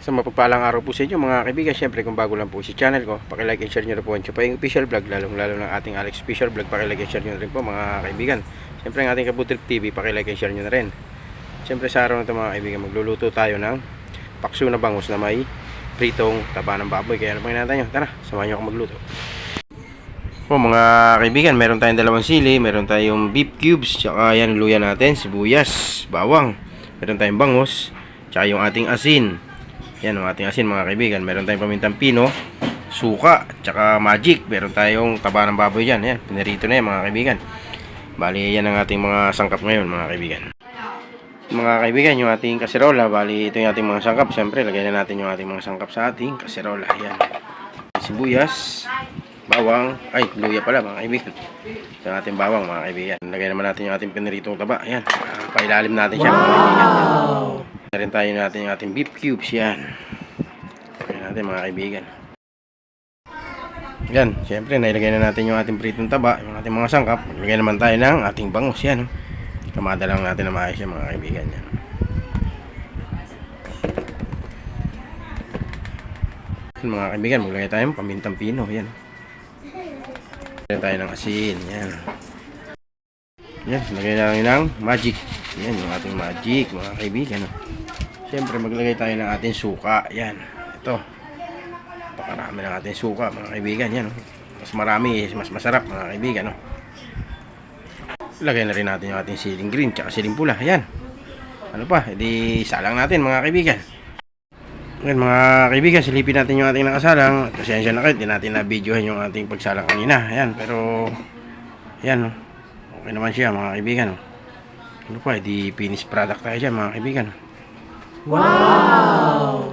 Sa mapagpalang araw po sa inyo mga kaibigan, syempre kung bago lang po si channel ko, pakilike and share nyo na po ang Chupaying Official Vlog, lalong lalo ng ating Alex Official Vlog, pakilike and share nyo na rin po mga kaibigan. Syempre ang ating Kabutrip TV, pakilike and share nyo na rin. Syempre sa araw na ito mga kaibigan, magluluto tayo ng pakso na bangus na may pritong taba ng baboy. Kaya ano pang hinahantay nyo? Tara, samahan nyo ako magluto. Po mga kaibigan, meron tayong dalawang sili, meron tayong beef cubes, tsaka yan luya natin, sibuyas, bawang, meron tayong bangus, tsaka yung ating asin. Yan ang ating asin mga kaibigan, meron tayong pamintang pino, suka, tsaka magic, meron tayong taba ng baboy dyan. Yan, pinarito na yan mga kaibigan. Bali, yan ang ating mga sangkap ngayon mga kaibigan. Mga kaibigan, yung ating kaserola, bali ito yung ating mga sangkap. Siyempre, lagay na natin yung ating mga sangkap sa ating kaserola. Yan. Sibuyas, bawang, ay, luya pala mga kaibigan. Ito ang ating bawang mga kaibigan. Lagay naman natin yung ating piniritong taba. Ayan, ah, pailalim natin siya mga kaibigan. Yan. Meron tayo natin yung ating beef cubes. Yan. Lagay natin mga kaibigan. Yan, syempre nailagay na natin yung ating pritong taba, yung ating mga sangkap. Maglagay naman tayo ng ating bangus. Yan. Kamada lang natin na maayos yan mga kaibigan. Yan. Yan, mga kaibigan, maglagay tayo ng pamintang pino. Yan. Lagyan tayo ng asin. Yan. Yan, lagay natin ng magic. Yan, yung ating magic, mga kaibigan. Siyempre, maglagay tayo ng ating suka. Yan. Ito. Pakarami ng ating suka, mga kaibigan. Yan. Mas marami, mas masarap, mga kaibigan. Oh. Lagay na rin natin yung ating siling green, tsaka siling pula. Yan. Ano pa, edi salang natin, mga kaibigan. Ngayon mga kaibigan, silipin natin yung ating nakasalang. Pasensya na kayo, di natin na-videohan yung ating pagsalang kanina. Ayan, pero... Ayan, oh. Okay naman siya mga kaibigan. oh. Ano pa, di finished product tayo dyan mga kaibigan. Wow!